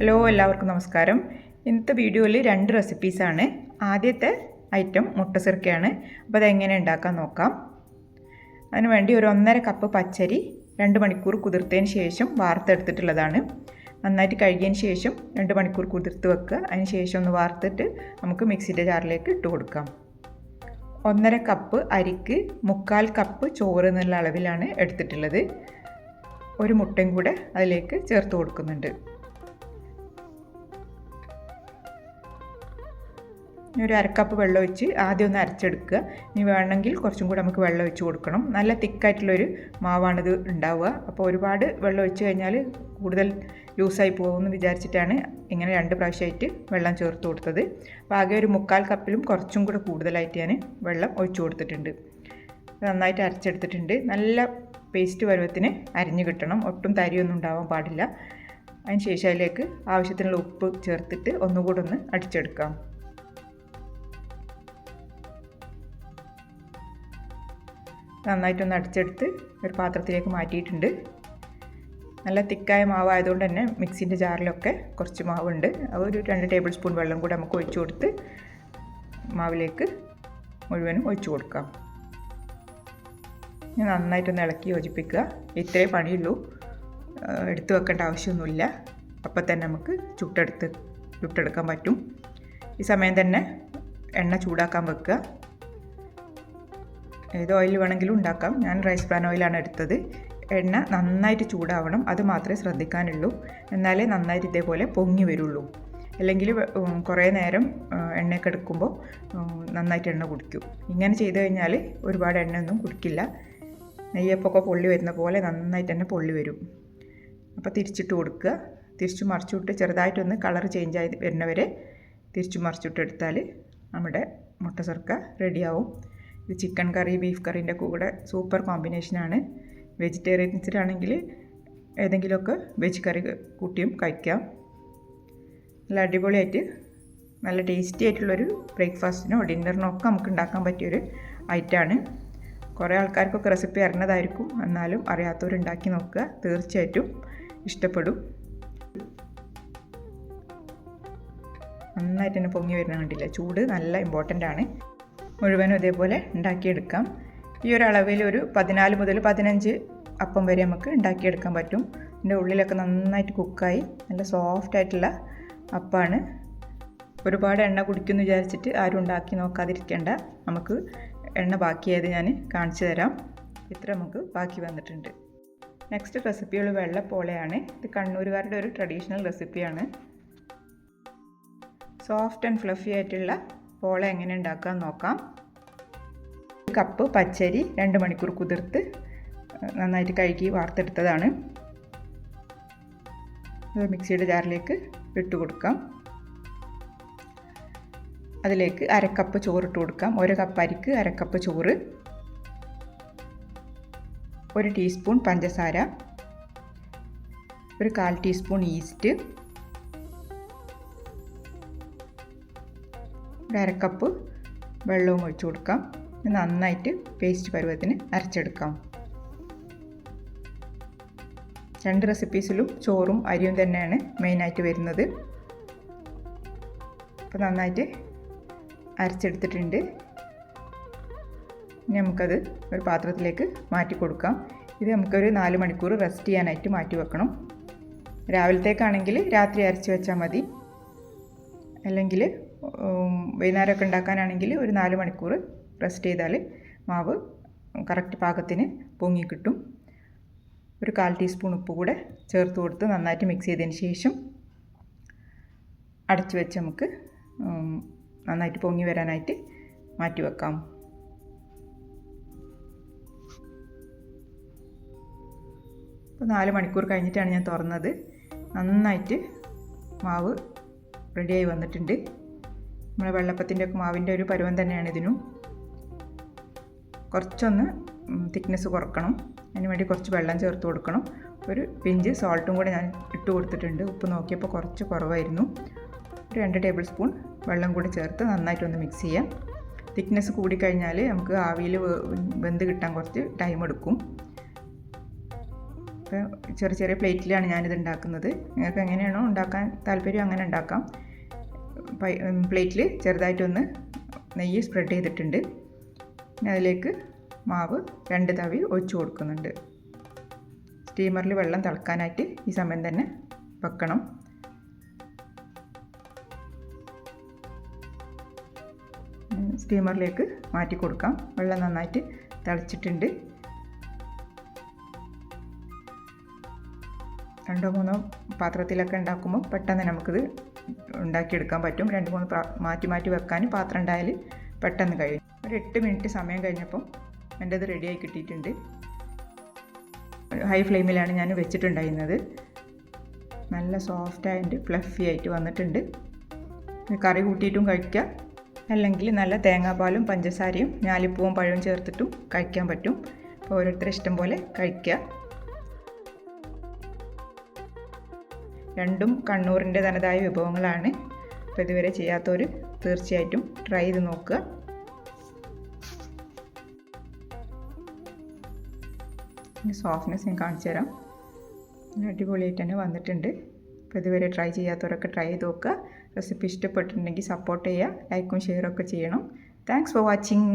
Hello എല്ലാവർക്കും നമസ്കാരം. ഇന്നത്തെ വീഡിയോയിൽ രണ്ട് റെസിപ്പീസാണ് ആദ്യത്തെ ഐറ്റം മുട്ട സിർക്കയാണ്. അപ്പോൾ അതെങ്ങനെ ഉണ്ടാക്കാൻ നോക്കാം. അതിന് വേണ്ടി ഒരു ഒന്നര കപ്പ് പച്ചരി രണ്ട് മണിക്കൂർ കുതിർത്തതിന് ശേഷം വാർത്തെടുത്തിട്ടുള്ളതാണ്. നന്നായിട്ട് കഴുകിയതിന് ശേഷം രണ്ട് മണിക്കൂർ കുതിർത്ത് വെക്കുക. അതിന് ശേഷം ഒന്ന് വാർത്തിട്ട് നമുക്ക് മിക്സിന്റെ ജാറിലേക്ക് ഇട്ട് കൊടുക്കാം. ഒന്നര കപ്പ് അരിക്ക് മുക്കാൽ കപ്പ് ചോറ് എന്നുള്ള അളവിലാണ് എടുത്തിട്ടുള്ളത്. ഒരു മുട്ടയും കൂടെ അതിലേക്ക് ചേർത്ത് കൊടുക്കുന്നുണ്ട്. ഒരു അരക്കപ്പ് വെള്ളം ഒഴിച്ച് ആദ്യം ഒന്ന് അരച്ചെടുക്കുക. ഇനി വേണമെങ്കിൽ കുറച്ചും കൂടി നമുക്ക് വെള്ളം ഒഴിച്ച് കൊടുക്കണം. നല്ല തിക്കായിട്ടുള്ളൊരു മാവാണിത് ഉണ്ടാവുക. അപ്പോൾ ഒരുപാട് വെള്ളം ഒഴിച്ച് കഴിഞ്ഞാൽ കൂടുതൽ ലൂസായി പോകുമെന്ന് വിചാരിച്ചിട്ടാണ് ഇങ്ങനെ രണ്ട് പ്രാവശ്യമായിട്ട് വെള്ളം ചേർത്ത് കൊടുത്തത്. അപ്പോൾ ആകെ ഒരു മുക്കാൽ കപ്പിലും കുറച്ചും കൂടെ കൂടുതലായിട്ട് ഞാൻ വെള്ളം ഒഴിച്ചു കൊടുത്തിട്ടുണ്ട്. നന്നായിട്ട് അരച്ചെടുത്തിട്ടുണ്ട്. നല്ല പേസ്റ്റ് പരുവത്തിന് അരിഞ്ഞ് കിട്ടണം. ഒട്ടും തരിയൊന്നും ഉണ്ടാവാൻ പാടില്ല. അതിന് ശേഷം അതിലേക്ക് ആവശ്യത്തിനുള്ള ഉപ്പ് ചേർത്തിട്ട് ഒന്നുകൂടെ ഒന്ന് അടിച്ചെടുക്കാം. നന്നായിട്ടൊന്ന് അടിച്ചെടുത്ത് ഒരു പാത്രത്തിലേക്ക് മാറ്റിയിട്ടുണ്ട്. നല്ല തിക്കായ മാവായതുകൊണ്ട് തന്നെ മിക്സിന്റെ ജാറിലൊക്കെ കുറച്ച് മാവുണ്ട്. ഒരു രണ്ട് ടേബിൾ സ്പൂൺ വെള്ളം കൂടെ നമുക്ക് ഒഴിച്ചു കൊടുത്ത് മാവിലേക്ക് മുഴുവനും ഒഴിച്ചു കൊടുക്കാം. നന്നായിട്ടൊന്ന് ഇളക്കി യോജിപ്പിക്കുക. ഇത്രേ പണിയുള്ളൂ. എടുത്തു വെക്കേണ്ട ആവശ്യമൊന്നുമില്ല. അപ്പം തന്നെ നമുക്ക് ചുട്ടെടുത്ത് ചുട്ടെടുക്കാൻ പറ്റും. ഈ സമയം തന്നെ എണ്ണ ചൂടാക്കാൻ വെക്കുക. ഏത് ഓയിൽ വേണമെങ്കിലും ഉണ്ടാക്കാം. ഞാൻ റൈസ് ബ്രാൻ ഓയിലാണ് എടുത്തത്. എണ്ണ നന്നായിട്ട് ചൂടാവണം. അത് മാത്രമേ ശ്രദ്ധിക്കാനുള്ളൂ. എന്നാലേ നന്നായിട്ട് ഇതേപോലെ പൊങ്ങി വരുള്ളൂ. അല്ലെങ്കിൽ കുറേ നേരം എണ്ണയൊക്കെ എടുക്കുമ്പോൾ നന്നായിട്ട് എണ്ണ കുടിക്കും. ഇങ്ങനെ ചെയ്ത് കഴിഞ്ഞാൽ ഒരുപാട് എണ്ണയൊന്നും കുടിക്കില്ല. നെയ്യപ്പൊക്കെ പൊള്ളി വരുന്ന പോലെ നന്നായിട്ട് തന്നെ പൊള്ളി വരും. അപ്പോൾ തിരിച്ചിട്ട് കൊടുക്കുക. തിരിച്ചു മറിച്ചിട്ട് ചെറുതായിട്ടൊന്ന് കളർ ചേഞ്ച് ആയി വരുന്നവരെ തിരിച്ചു മറിച്ചിട്ട് എടുത്താൽ നമ്മുടെ മുട്ട സർക്ക റെഡിയാവും ഇത് ചിക്കൻ കറി ബീഫ് കറീന്റെ കൂടെ സൂപ്പർ കോമ്പിനേഷനാണ് വെജിറ്റേറിയൻസിലാണെങ്കിൽ ഏതെങ്കിലുമൊക്കെ വെജ് കറി കൂട്ടിയും കഴിക്കാം. നല്ല അടിപൊളിയായിട്ട് നല്ല ടേസ്റ്റി ആയിട്ടുള്ളൊരു ബ്രേക്ക്ഫാസ്റ്റിനോ ഡിന്നറിനോ ഒക്കെ നമുക്ക് ഉണ്ടാക്കാൻ പറ്റിയൊരു ഐറ്റമാണ് കുറേ ആൾക്കാർക്കൊക്കെ റെസിപ്പി അറിഞ്ഞതായിരിക്കും. എന്നാലും അറിയാത്തവരുണ്ടാക്കി നോക്കുക. തീർച്ചയായിട്ടും ഇഷ്ടപ്പെടും. നന്നായിട്ട് തന്നെ പൊങ്ങി വരുന്ന കണ്ടില്ല? ചൂട് നല്ല ഇമ്പോർട്ടന്റ് ആണ്. മുഴുവനും ഇതേപോലെ ഉണ്ടാക്കിയെടുക്കാം. ഈ ഒരു അളവിൽ ഒരു പതിനാല് മുതൽ പതിനഞ്ച് അപ്പം വരെ നമുക്ക് ഉണ്ടാക്കിയെടുക്കാൻ പറ്റും. ഇതിന്റെ ഉള്ളിലൊക്കെ നന്നായിട്ട് കുക്കായി നല്ല സോഫ്റ്റ് ആയിട്ടുള്ള അപ്പമാണ് ഒരുപാട് എണ്ണ കുടിക്കുമെന്ന് വിചാരിച്ചിട്ട് ആരും ഉണ്ടാക്കി നോക്കാതിരിക്കേണ്ട. നമുക്ക് എണ്ണ ബാക്കിയായത് ഞാൻ കാണിച്ചു തരാം. ഇത്ര നമുക്ക് ബാക്കി വന്നിട്ടുണ്ട്. നെക്സ്റ്റ് റെസിപ്പികൾ വെള്ളപ്പോളയാണ് ഇത് കണ്ണൂരുകാരുടെ ഒരു ട്രഡീഷണൽ റെസിപ്പിയാണ് സോഫ്റ്റ് ആൻഡ് ഫ്ലഫി ആയിട്ടുള്ള പോള എങ്ങനെ ഉണ്ടാക്കാൻ നോക്കാം. ഒരു കപ്പ് പച്ചരി രണ്ട് മണിക്കൂർ കുതിർത്ത് നന്നായിട്ട് കഴുകി വാർത്തെടുത്തതാണ്. മിക്സിയുടെ ജാറിലേക്ക് ഇട്ട് കൊടുക്കാം അതിലേക്ക് അരക്കപ്പ് ചോറിട്ട് കൊടുക്കാം. ഒരു കപ്പ് അരിക്ക് അരക്കപ്പ് ചോറ്. ഒരു ടീസ്പൂൺ പഞ്ചസാര. ഒരു കാൽ ടീസ്പൂൺ ഈസ്റ്റ് ഒരു അരക്കപ്പ് വെള്ളവും ഒഴിച്ചു കൊടുക്കാം. നന്നായിട്ട് പേസ്റ്റ് പരുവത്തിന് അരച്ചെടുക്കാം. രണ്ട് റെസിപ്പീസിലും ചോറും അരിയും തന്നെയാണ് മെയിനായിട്ട് വരുന്നത്. അപ്പോൾ നന്നായിട്ട് അരച്ചെടുത്തിട്ടുണ്ട്. ഇനി നമുക്കത് ഒരു പാത്രത്തിലേക്ക് മാറ്റി കൊടുക്കാം. ഇത് നമുക്കൊരു നാല് മണിക്കൂർ റെസ്റ്റ് ചെയ്യാനായിട്ട് മാറ്റി വെക്കണം. രാവിലത്തേക്കാണെങ്കിൽ രാത്രി അരച്ച് വെച്ചാൽ മതി. അല്ലെങ്കിൽ വൈകുന്നേരമൊക്കെ ഉണ്ടാക്കാനാണെങ്കിൽ ഒരു നാല് മണിക്കൂർ റെസ്റ്റ് ചെയ്താൽ മാവ് കറക്റ്റ് പാകത്തിന് പൊങ്ങി കിട്ടും. ഒരു കാൽ ടീസ്പൂൺ ഉപ്പ് കൂടെ ചേർത്ത് കൊടുത്ത് നന്നായിട്ട് മിക്സ് ചെയ്തതിന് ശേഷം അടച്ചു വെച്ച് നമുക്ക് നന്നായിട്ട് പൊങ്ങി വരാനായിട്ട് മാറ്റി വെക്കാം. ഇപ്പോൾ നാല് മണിക്കൂർ കഴിഞ്ഞിട്ടാണ് ഞാൻ തുറന്നത്. നന്നായിട്ട് മാവ് റെഡിയായി വന്നിട്ടുണ്ട്. നമ്മുടെ വെള്ളപ്പത്തിന്റെ ഒക്കെ മാവിന്റെ ഒരു പരുവം തന്നെയാണ് ഇതിനും. കുറച്ചൊന്ന് തിക്നെസ് കുറക്കണം. അതിന് വേണ്ടി കുറച്ച് വെള്ളം ചേർത്ത് കൊടുക്കണം. ഒരു പിഞ്ച് സോൾട്ടും കൂടെ ഞാൻ ഇട്ട് കൊടുത്തിട്ടുണ്ട്. ഉപ്പ് നോക്കിയപ്പോൾ കുറച്ച് കുറവായിരുന്നു. രണ്ട് ടേബിൾ സ്പൂൺ വെള്ളം കൂടി ചേർത്ത് നന്നായിട്ടൊന്ന് മിക്സ് ചെയ്യാം. തിക്നെസ് കൂടിക്കഴിഞ്ഞാൽ നമുക്ക് ആവിയിൽ വെന്ത് കിട്ടാൻ കുറച്ച് ടൈം എടുക്കും. ഇപ്പോൾ ചെറിയ ചെറിയ പ്ലേറ്റിലാണ് ഞാനിത് ഉണ്ടാക്കുന്നത്. നിങ്ങൾക്ക് എങ്ങനെയാണോ ഉണ്ടാക്കാൻ താല്പര്യം അങ്ങനെ ഉണ്ടാക്കാം. പ്ലേറ്റിൽ ചെറുതായിട്ടൊന്ന് നെയ്യ് സ്പ്രെഡ് ചെയ്തിട്ടുണ്ട്. പിന്നെ അതിലേക്ക് മാവ് രണ്ട് തവി ഒഴിച്ചു കൊടുക്കുന്നുണ്ട്. സ്റ്റീമറിൽ വെള്ളം തിളക്കാനായിട്ട് ഈ സമയം തന്നെ വെക്കണം. സ്റ്റീമറിലേക്ക് മാറ്റി കൊടുക്കാം. വെള്ളം നന്നായിട്ട് തിളച്ചിട്ടുണ്ട്. രണ്ടോ മൂന്നോ പാത്രത്തിലൊക്കെ ഉണ്ടാക്കുമ്പോൾ പെട്ടെന്ന് നമുക്കിത് ഉണ്ടാക്കിയെടുക്കാൻ പറ്റും. രണ്ട് മൂന്ന് മാറ്റി മാറ്റി വെക്കാൻ പാത്രം ഉണ്ടായാൽ പെട്ടെന്ന് കഴിയും. ഒരു എട്ട് മിനിറ്റ് സമയം കഴിഞ്ഞപ്പോൾ എന്റെ റെഡിയായി കിട്ടിയിട്ടുണ്ട്. ഹൈ ഫ്ലെയിമിലാണ് ഞാൻ വെച്ചിട്ടുണ്ടായിരുന്നത്. നല്ല സോഫ്റ്റ് ആയിട്ട് ഫ്ലഫി ആയിട്ട് വന്നിട്ടുണ്ട്. കറി കൂട്ടിയിട്ടും കഴിക്കാം. അല്ലെങ്കിൽ നല്ല തേങ്ങാപ്പാലും പഞ്ചസാരയും ഞാലിപ്പൂവും പഴവും ചേർത്തിട്ടും കഴിക്കാൻ പറ്റും. അപ്പോൾ ഓരോരുത്തരെ ഇഷ്ടം പോലെ കഴിക്കുക. രണ്ടും കണ്ണൂരിന്റെ തനതായ വിഭവങ്ങളാണ്. അപ്പോൾ ഇതുവരെ ചെയ്യാത്തവർ തീർച്ചയായിട്ടും ട്രൈ ചെയ്ത് നോക്കുക. സോഫ്റ്റ്നെസ് ഞാൻ കാണിച്ചു തരാം. അടിപൊളിയായിട്ട് തന്നെ വന്നിട്ടുണ്ട്. അപ്പോൾ ഇതുവരെ ട്രൈ ചെയ്യാത്തവരൊക്കെ ട്രൈ ചെയ്ത് നോക്കുക. റെസിപ്പി ഇഷ്ടപ്പെട്ടിട്ടുണ്ടെങ്കിൽ സപ്പോർട്ട് ചെയ്യുക ലൈക്കും ഷെയറും ഒക്കെ ചെയ്യണം. Thanks for watching